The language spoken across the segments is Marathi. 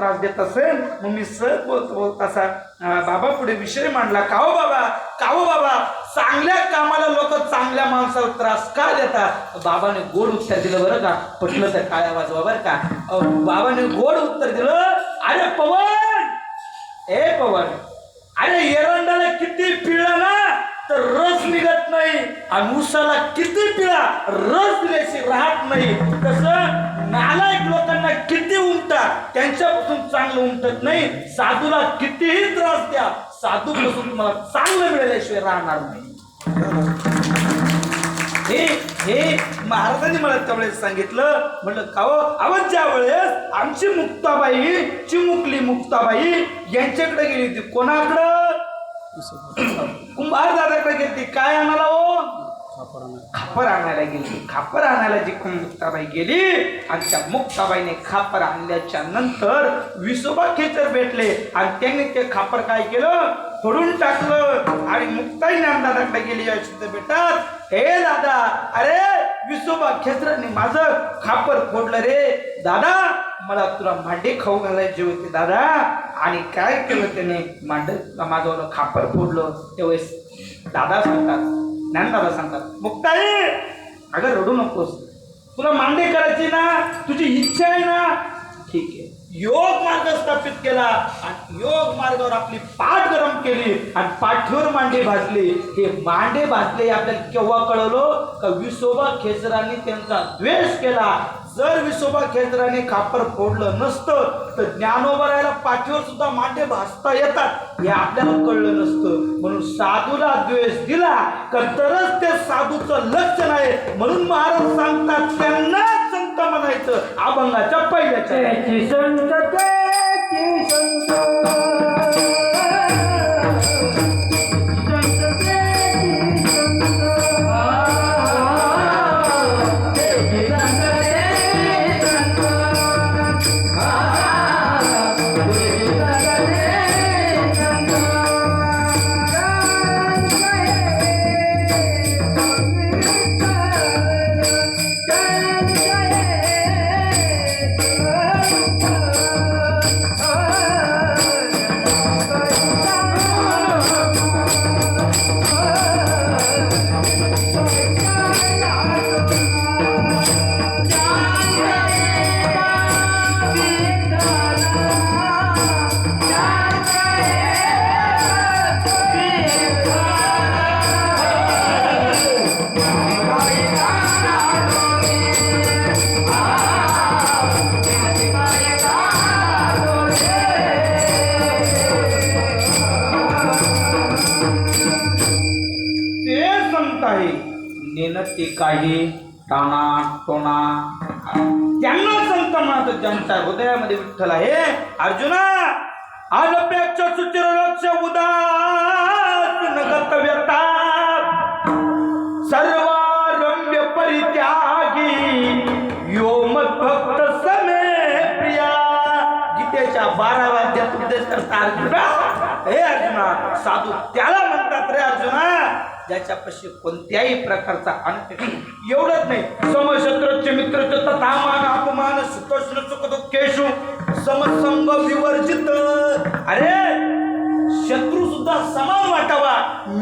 त्रास देत असेल मग मी सहज बोलतो बोलत असा बाबा पुढे विषय मांडला. काहो बाबा? काहो बाबा? चांगल्या कामाला लोक चांगल्या माणसाला त्रास का देतात? बाबाने गोड उत्तर दिलं बरं का? पटलं तर काय वाजवा बरं का? बाबाने गोड उत्तर दिलं अरे पवन! ए पवन! अरे एरंडाला किती पिळलं ना तर रस निघत नाही आणि उसाला किती पिळा रस दिल्याशी राहत नाही. तसं नालायक लोकांना किती उमटा त्यांच्यापासून चांगलं उमटत नाही. साधूला कितीही त्रास द्या साधू पासून तुम्हाला चांगलं मिळाल्याशिवाय राहणार नाही. हे हे महाराजांनी मला त्यावेळेस सांगितलं. म्हटलं काव आवाज ज्या वेळेस आमची मुक्ताबाई चिमुकली मुक्ताबाई यांच्याकडे गेली होती कोणाकडं? कुंभार दादाकडे गेली काय आम्हाला खापर आणायला गेली. खापर आणायला जी मुक्ताबाई गेली आणि त्या मुक्ताबाईने खापर आणल्याच्या नंतर विसोबा खेचर भेटले. आणि त्यांनी ते खापर काय केलं? फोडून टाकलं. आणि मुक्ताई दादाकडे गेली या हे दादा अरे विसोबा खेचराने माझं खापर फोडलं रे. दादा मला तुला मांडे खाऊ घालायचे होते दादा. आणि काय केलं त्याने? मांड माझं खापर फोडलं. त्यावेळेस दादा सांगतात ज्ञानदादा सांगतात मुक्ताई अगं रडू नकोस. तुला मांडे करायची ना तुझी इच्छा आहे ना. ठीक आहे. योग मार्ग स्थापित केला आणि योग मार्गावर आपली पाठ गरम केली आणि पाठीवर मांडे भाजले. हे मांडे भाजले आपल्याला केव्हा कळवलं का विसोबा खेचरांनी त्यांचा द्वेष केला. जर विसोबा खेचराने खापर फोडलं नसतं तर ज्ञानोबरायला पाठीवर सुद्धा मांडे भासता येतात. हे आपल्याला कळलं नसतं. म्हणून साधूला द्वेष दिला का तरच त्या साधूचं लक्षण आहे म्हणून महाराज सांगतात त्यांना संत म्हणायचं. अभंगाच्या पहिल्याच्या. केलं ते काही टाणा टोणा त्यांना संत म्हणत ज्यांच्या हृदयामध्ये विठ्ठल आहे. अर्जुना अनपेक्ष सुचिर लक्ष उदास नगत व्यता सर्वारम्य परित्यागी यो भक्त समे प्रिया. गीतेच्या बाराव्या अध्यायात उपदेश करता अर्जुना. हे अर्जुना साधू त्याला म्हणतात रे अर्जुना ज्याच्यापाशी कोणत्याही प्रकारचा अंत एवढंच नाही. समशत्रूचे मित्र तथा मान अपमान सुतोष्ण सुख दुःखेशु समसंग विवर्जित अरे शत्रू सुद्धा समान वाटावा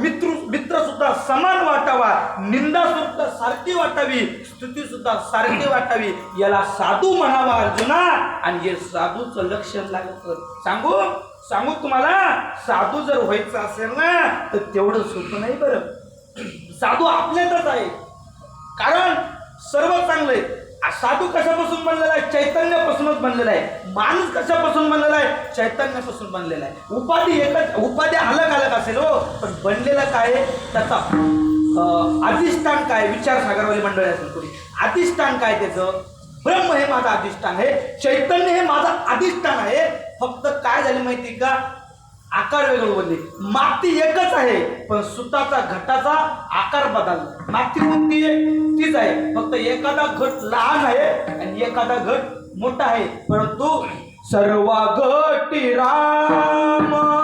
मित्र मित्र सुद्धा समान वाटावा निंदा सुद्धा सारखी वाटावी स्तुती सुद्धा सारखी वाटावी याला साधू म्हणावा अर्जुना. आणि हे साधूचं लक्षण लागत सांगू? सांगू तुम्हाला साधू जर व्हायचं असेल ना तर तेवढं सोपं नाही बरं. साधू आपल्यातच आहे. कारण सर्व चांगलं आहे. साधू कशापासून बनलेला आहे? चैतन्यापासूनच बनलेला आहे. माणूस कशापासून बनलेला आहे? चैतन्यापासून बनलेला आहे. उपाधी एकच उपाधी अलग अलग असेल हो. पण बनलेला काय त्याचा अधिष्ठान काय विचार सागरवाली मंडळी असेल थोडी अधिष्ठान काय त्याचं? ब्रह्म हे माझं अधिष्ठान आहे. चैतन्य हे माझं अधिष्ठान आहे. फक्त काय झालं माहिती का? आकार वेगळं बनले माती एकच आहे पण सुताचा घटाचा आकार बदलला. माती कोणती आहे तीच आहे. फक्त एखादा घट लहान आहे आणि एखादा घट मोठा आहे. परंतु सर्व घटी राम.